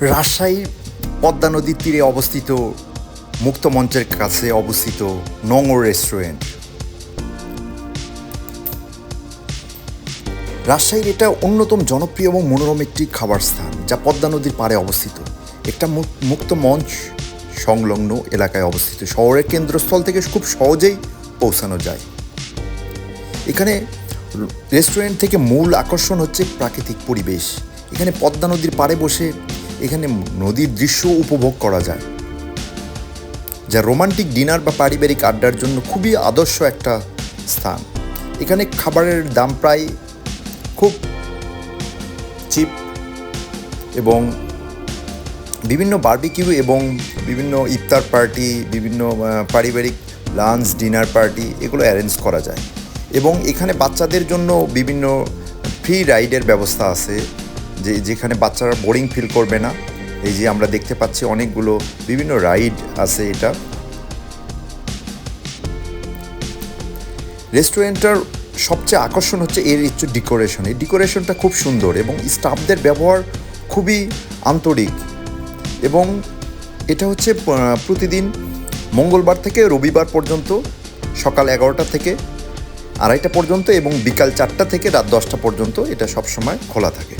রাজশাহীর পদ্মা নদীর তীরে অবস্থিত মুক্ত মঞ্চের কাছে অবস্থিত নোংর রেস্টুরেন্ট। রাজশাহীর এটা অন্যতম জনপ্রিয় এবং মনোরম একটি খাবার স্থান, যা পদ্মা নদীর পাড়ে অবস্থিত। একটা মুক্ত মঞ্চ সংলগ্ন এলাকায় অবস্থিত। শহরের কেন্দ্রস্থল থেকে খুব সহজেই পৌঁছানো যায়। এখানে রেস্টুরেন্ট থেকে মূল আকর্ষণ হচ্ছে প্রাকৃতিক পরিবেশ। এখানে পদ্মা নদীর পাড়ে বসে এখানে নদীর দৃশ্য উপভোগ করা যায়, যা রোমান্টিক ডিনার বা পারিবারিক আড্ডার জন্য খুবই আদর্শ একটা স্থান। এখানে খাবারের দাম প্রায় খুব চিপ এবং বিভিন্ন বার্বিকিউ এবং বিভিন্ন ইফতার পার্টি, বিভিন্ন পারিবারিক লাঞ্চ, ডিনার পার্টি এগুলো অ্যারেঞ্জ করা যায়। এবং এখানে বাচ্চাদের জন্য বিভিন্ন ফ্রি রাইডের ব্যবস্থা আছে। যে যেখানে বাচ্চারা বোরিং ফিল করবে না, এই যে আমরা দেখতে পাচ্ছি অনেকগুলো বিভিন্ন রাইড আছে এটা। রেস্টুরেন্টটার সবচেয়ে আকর্ষণ হচ্ছে এর হচ্ছে ডেকোরেশন এই ডেকোরেশনটা খুব সুন্দর এবং স্টাফদের ব্যবহার খুবই আন্তরিক। এবং এটা হচ্ছে প্রতিদিন মঙ্গলবার থেকে রবিবার পর্যন্ত সকাল এগারোটা থেকে আড়াইটা পর্যন্ত এবং বিকাল চারটা থেকে রাত দশটা পর্যন্ত এটা সবসময় খোলা থাকে।